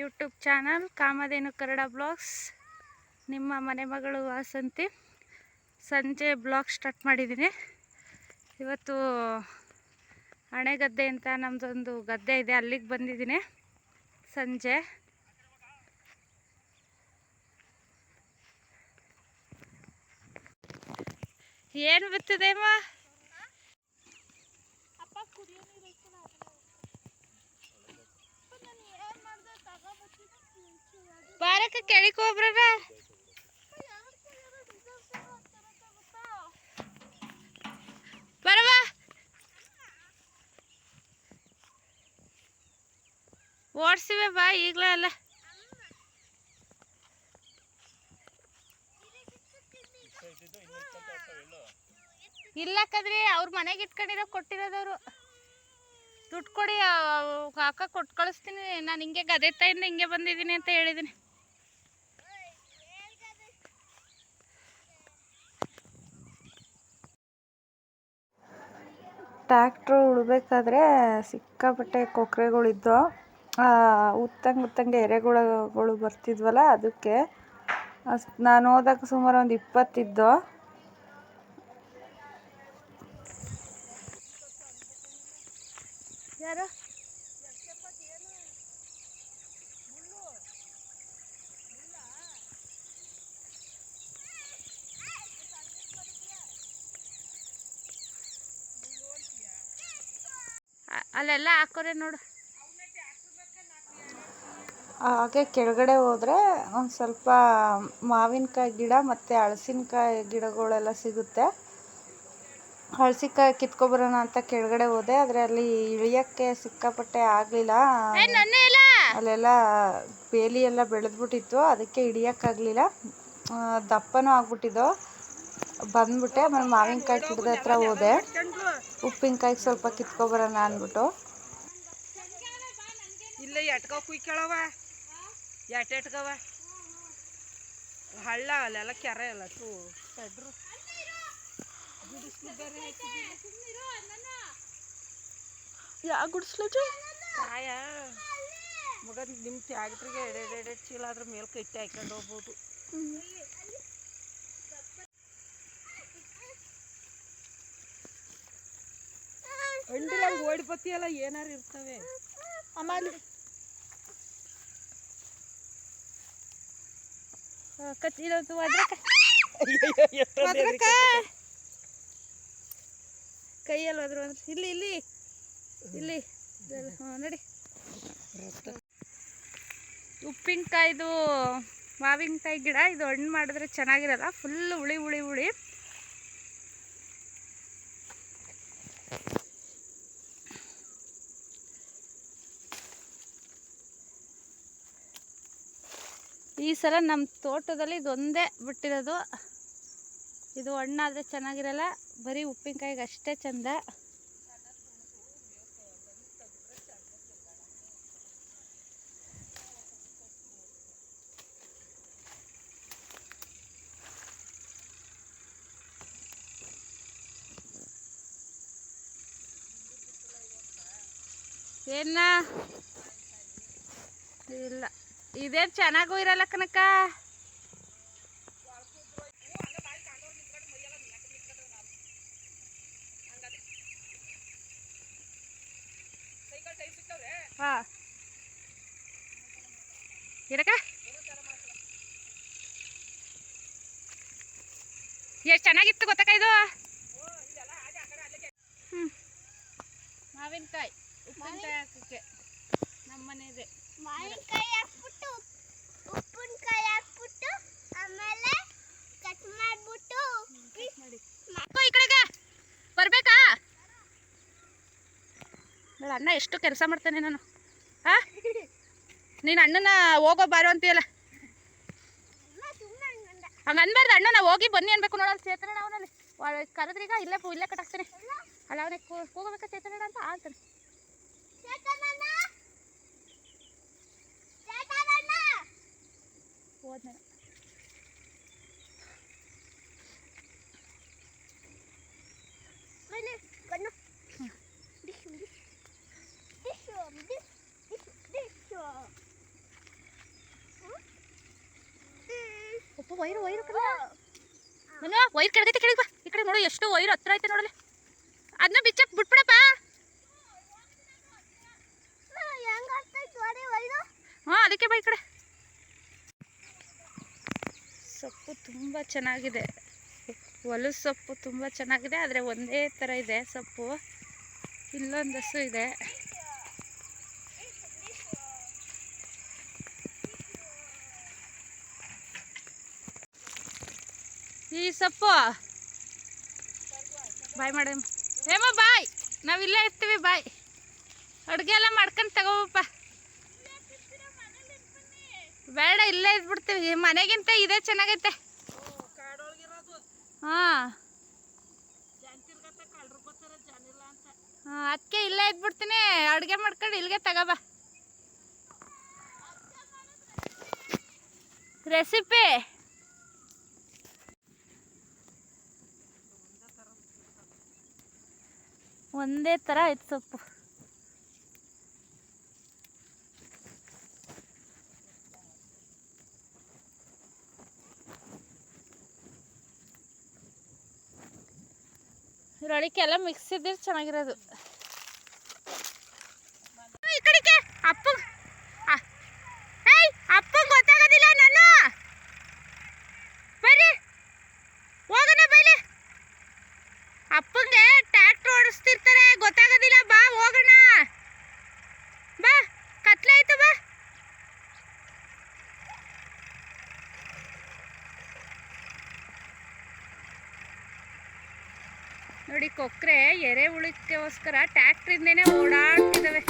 YouTube channel Kamadhenu Kannada vlogs. ನಿಮ್ಮ ಮನೆ ಮಗಳು ವಾಸಂತಿ. ಸಂಜೆ ಬ್ಲಾಗ್ ಸ್ಟಾರ್ಟ್ ಮಾಡಿದ್ದೀನಿ. ಇವತ್ತು ಹಣೆಗದ್ದೆ ಅಂತ ನಮ್ಮದೊಂದು ಗದ್ದೆ ಇದೆ, ಅಲ್ಲಿಗೆ ಬಂದಿದ್ದೀನಿ ಸಂಜೆ. ಏನು ಬಿತ್ತಿದೆ ಅಮ್ಮ? ಬಾರಕ್ಕ ಕೆಳಗೆ ಹೋಗ್ಬ್ರಣ ಬರವಾ ಓಡಿಸಿವೆ ಬಾ ಈಗಲೇ ಅಲ್ಲ. ಇಲ್ಲ ಕದ್ರಿ ಅವ್ರ ಮನೆಗೆ ಇಟ್ಕೊಂಡಿರೋ ಕೊಟ್ಟಿರೋದವ್ರು ದುಡ್ಡು ಕೊಡಿ ಅಕ್ಕ ಕೊಟ್ಟು ಕಳಿಸ್ತೀನಿ. ನಾನು ಹಿಂಗೆ ಗದೆ ತಾಯಿಂದ ಹಿಂಗೆ ಬಂದಿದ್ದೀನಿ ಅಂತ ಹೇಳಿದ್ದೀನಿ ಟ್ಯಾಕ್ಟ್ರು ಉಳ್ಬೇಕಾದ್ರೆ ಸಿಕ್ಕಾಪಟ್ಟೆ ಕೊಕ್ಕರೆಗಳಿದ್ದು ಉತ್ತಂಗೆ ಉತ್ತಂಗೆ ಎರೆಹುಳಗಳು ಬರ್ತಿದ್ವಲ್ಲ, ಅದಕ್ಕೆ ನಾನು ಹೋದಾಗ ಸುಮಾರು ಒಂದು ಇಪ್ಪತ್ತಿದ್ದು ಅಲ್ಲೆಲ್ಲ ಹಾಕೋರೆ ನೋಡು. ಹಾಗೆ ಕೆಳಗಡೆ ಹೋದರೆ ಒಂದು ಸ್ವಲ್ಪ ಮಾವಿನಕಾಯಿ ಗಿಡ ಮತ್ತು ಹಳಸಿನಕಾಯಿ ಗಿಡಗಳೆಲ್ಲ ಸಿಗುತ್ತೆ. ಹಳಸಿಕಾಯಿ ಕಿತ್ಕೊಬರೋಣ ಅಂತ ಕೆಳಗಡೆ ಹೋದೆ ಆದರೆ ಅಲ್ಲಿ ಇಳಿಯೋಕ್ಕೆ ಸಿಕ್ಕಾಪಟ್ಟೆ ಆಗಲಿಲ್ಲ. ಅಲ್ಲೆಲ್ಲ ಬೇಲಿ ಎಲ್ಲ ಬೆಳೆದ್ಬಿಟ್ಟಿತ್ತು ಅದಕ್ಕೆ ಹಿಡಿಯೋಕ್ಕಾಗಲಿಲ್ಲ ದಪ್ಪನೂ ಆಗ್ಬಿಟ್ಟಿದ್ದು. ಬಂದ್ಬಿಟ್ಟೆ ಆಮೇಲೆ ಮಾವಿನಕಾಯಿ ಗಿಡದ ಹತ್ರ ಹೋದೆ. ಉಪ್ಪಿನಕಾಯಿ ಸ್ವಲ್ಪ ಕಿತ್ಕೊಬರೋಣ ಅಂದ್ಬಿಟ್ಟು. ಇಲ್ಲ ಎಟ್ಕೋ ಕುಯ್ಕೊಳವ ಎಟ್ ಎಟ್ಕವ. ಹಳ್ಳ ಅಲ್ಲೆಲ್ಲ ಕೆರೆ ಅಲ್ಲ ತೂ. ತಡ್ರು ಯಾ ಗುಡಿಸ್ಲಜ ಕಾಯ ಮಗ ನಿಮ್ಮ ಟ್ಯಾಕ್ಟ್ರಿಗೆ ಎಡೆ ಎಡೆ ಚೀಲ ಅದ್ರ ಮೇಲೆ ಕಟ್ಟಿ ಹಾಕೊಂಡು ಹೋಗ್ಬೋದು. ಹಂಡಿಲ್ಲ ಪತ್ತಿ ಎಲ್ಲ ಏನಾರು ಇರ್ತವೆ. ಆಮೇಲೆ ಕಚ್ಚಿರೋದು ಕೈಯಲ್ಲಿ ಹೋದ್ರು ಅಂದ್ರೆ ಇಲ್ಲಿ ಇಲ್ಲಿ. ಇಲ್ಲಿ. ಹಾಂ, ನೋಡಿ. ಉಪ್ಪಿನಕಾಯ್ದು ಮಾವಿನಕಾಯಿ ಗಿಡ, ಇದು ಹಣ್ಣು ಮಾಡಿದ್ರೆ ಚೆನ್ನಾಗಿರಲ್ಲ. ಫುಲ್ ಹುಳಿ ಹುಳಿ ಹುಳಿ. ಈ ಸಲ ನಮ್ಮ ತೋಟದಲ್ಲಿ ಇದೊಂದೇ ಬಿಟ್ಟಿರೋದು. ಇದು ಹಣ್ಣಾದರೆ ಚೆನ್ನಾಗಿರಲ್ಲ, ಬರೀ ಉಪ್ಪಿನಕಾಯಿಗೆ ಅಷ್ಟೇ ಚಂದ. ಏನ ಇಲ್ಲ. ಇದೇನು ಚೆನ್ನಾಗೂ ಇರಲ್ಲ ಕನಕ ಇರಕ ಎಷ್ಟು ಚೆನ್ನಾಗಿತ್ತು ಗೊತ್ತಕ್ಕ ಇದು? ಮಾವಿನಕಾಯಿ ಉಪ್ಪಿನಕಾಯಿ ಹಾಕಕ್ಕೆ ನಮ್ಮ ಮನೆದೆ ಮಾವಿನಕಾಯಿ ಹಾಕ್ಬಿಟ್ಟು ಉಪ್ಪಿನಕಾಯಿ ಹಾಕ್ಬಿಟ್ಟು ಆಮೇಲೆ ಕಟ್ ಮಾಡ್ಬಿಟ್ಟು ಮಾಡಿ ಈ ಕಡೆಗೆ. ಬರಬೇಕಾ? ನೋಡು ಅಣ್ಣ ಎಷ್ಟು ಕೆಲಸ ಮಾಡ್ತಾನೆ ನಾನು. ಹಾ ನೀನು ಅಣ್ಣನ ಹೋಗೋ ಬಾರೋ ಅಂತೀಯಲ್ಲ? ಹಂಗ ಅನ್ಬಾರ್ದು ಅಣ್ಣ ನಾವು ಹೋಗಿ ಬನ್ನಿ ಅನ್ಬೇಕು ನೋಡೋಣ ಚೇತನ ಅವನಲ್ಲಿ. ಕರೆದ್ರೀಗ ಇಲ್ಲೇ ಇಲ್ಲೇ ಕಟ್ಟಾಕ್ತಾನೆ ಅಲ್ಲ ಅವನಿಗೆ ಹೋಗಬೇಕಾ ಚೇತನ ಅಂತ ಅಂತಾನೆ głodny. ಒಬ್ಬ ವೈರು ವೈರು ಮನ ವೈರ್ ಕೆಳಗೈತೆ ಕೆಳಗೆ ಬಾ ಈ ಕಡೆ ನೋಡು ಎಷ್ಟು ವೈರ್ ಹತ್ರ ಐತೆ ನೋಡಲಿ ಅದನ್ನ ಬಿಚ್ಚಕ್ ಬಿಟ್ಬಿಡಪ್ಪ ಹಾಂ ಅದಕ್ಕೆ ಬಾ ಈ ಕಡೆ ತುಂಬ ಚೆನ್ನಾಗಿದೆ. ಹೊಲಸು ಸೊಪ್ಪು ತುಂಬ ಚೆನ್ನಾಗಿದೆ, ಆದರೆ ಒಂದೇ ಥರ ಇದೆ ಸೊಪ್ಪು. ಇಲ್ಲೊಂದು ಹಸು ಇದೆ. ಈ ಸೊಪ್ಪು? ಬಾಯ್ ಮಾಡಮ್ಮ ಏಮ ಬಾಯ್. ನಾವಿಲ್ಲೇ ಇರ್ತೀವಿ, ಬಾಯ್. ಅಡುಗೆ ಎಲ್ಲ ಮಾಡ್ಕೊಂಡು ತಗೋಬಪ್ಪ. ಬೇಡ, ಇಲ್ಲೇ ಇದ್ಬಿಡ್ತೀವಿ. ಮನೆಗಿಂತ ಇದೇ, ಚೆನ್ನಾಗೈತೆ. ಹಾಂ. ಹಾಂ ಅದಕ್ಕೆ ಇಲ್ಲೇ ಇದ್ಬಿಡ್ತೀನಿ. ಅಡುಗೆ ಮಾಡ್ಕೊಂಡು ಇಲ್ಲಿಗೆ ತಗೋಬ ರೆಸಿಪಿ ಒಂದೇ ಥರ ಆಯ್ತು ಸೊಪ್ಪು. ರೊಳಿಕೆಲ್ಲ ಮಿಕ್ಸ್ ಇದ್ರೆ ಚೆನ್ನಾಗಿರೋದು. ಈ ಕಡೆಗೆ ಅಪ್ಪ ನೋಡಿ ಕೊಕ್ಕರೆ ಎರೆ ಉಳಿಕೆಗೋಸ್ಕರ ಟ್ಯಾಕ್ಟ್ರಿಂದೇನೆ ಓಡಾಡ್ತಿದ್ದಾವೆ